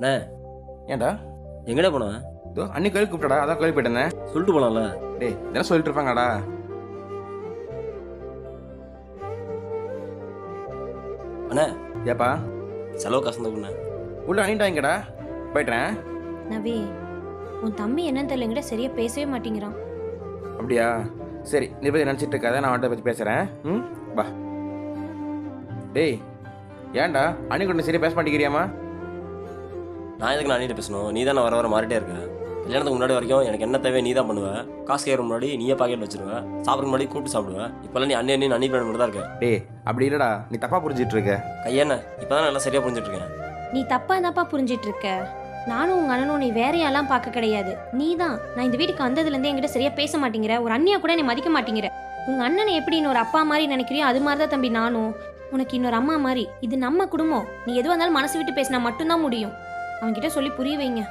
அண்ணே ஏன்டா? எங்கடா போனேன் இதோ அன்னைக்கு கோயில் கூப்பிட்டடா அதான் கோயில் போயிட்டேனே. சொல்லிட்டு போலாம்ல. டேய் இதெல்லாம் சொல்லிட்டு இருப்பாங்கடா. அண்ணே. ஏப்பா? செலவு காசு தான் பண்ணேன் உள்ள அணிட்டாங்கடா போயிட்டேன். நவி உன் தம்பி என்னன்னு தெரியலங்கிட்ட சரியா பேசவே மாட்டேங்கிறான். அப்படியா? சரி நீ பற்றி நினச்சிட்டு இருக்காத நான் அவன்கிட்ட பற்றி பேசுகிறேன் ம்? வா. டேய் ஏன்டா? அன்னைக்கு சரியா பேச மாட்டேங்கிறியாமா நான் எதுக்கு நான் அண்ணிட்ட பேசணும்? நீ தான் வர வர மாறிட்டே இருக்க. கல்யாணத்துக்கு முன்னாடி வரைக்கும் எனக்கு என்ன தேவை நீ தான் பண்ணுவ. காசு கேட்கற முன்னாடி நீயே பாக்கெட் வச்சிருவ. சாப்பிட்ற முன்னாடி கூப்பிட்டு சாப்பிடுவேன் இப்போல்லாம் நீ அண்ணி அண்ணி அண்ணி பிளான் மட்டும் தான் இருக்க. டேய் அப்படி இல்லைடா. நீ தப்பாக புரிஞ்சிட்டு இருக்க. கையண்ணே இப்போ தான் நல்லா சரியாக புரிஞ்சுட்டு இருக்கேன். நீ தப்பா தப்பா புரிஞ்சிட்டு இருக்க? நானும் உங்க அண்ணனும் நீ வேறையாலாம் பார்க்க கிடையாது. நீ தான் நான் இந்த வீட்டுக்கு வந்ததுலேருந்து என்கிட்ட சரியா பேச மாட்டேங்கிற. ஒரு அண்ணியா கூட நீ மதிக்க மாட்டேங்கிற. உங்க அண்ணனை எப்படி இன்னொரு அப்பா மாதிரி நினைக்கிறியோ அது மாதிரி தான் தம்பி நானும். உனக்கு இன்னொரு அம்மா மாதிரி. இது நம்ம குடும்பம். நீ எதுவாக இருந்தாலும் மனசு விட்டு பேசினா மட்டும்தான் முடியும். அவன்கிட்ட சொல்லி புரிய வைங்க.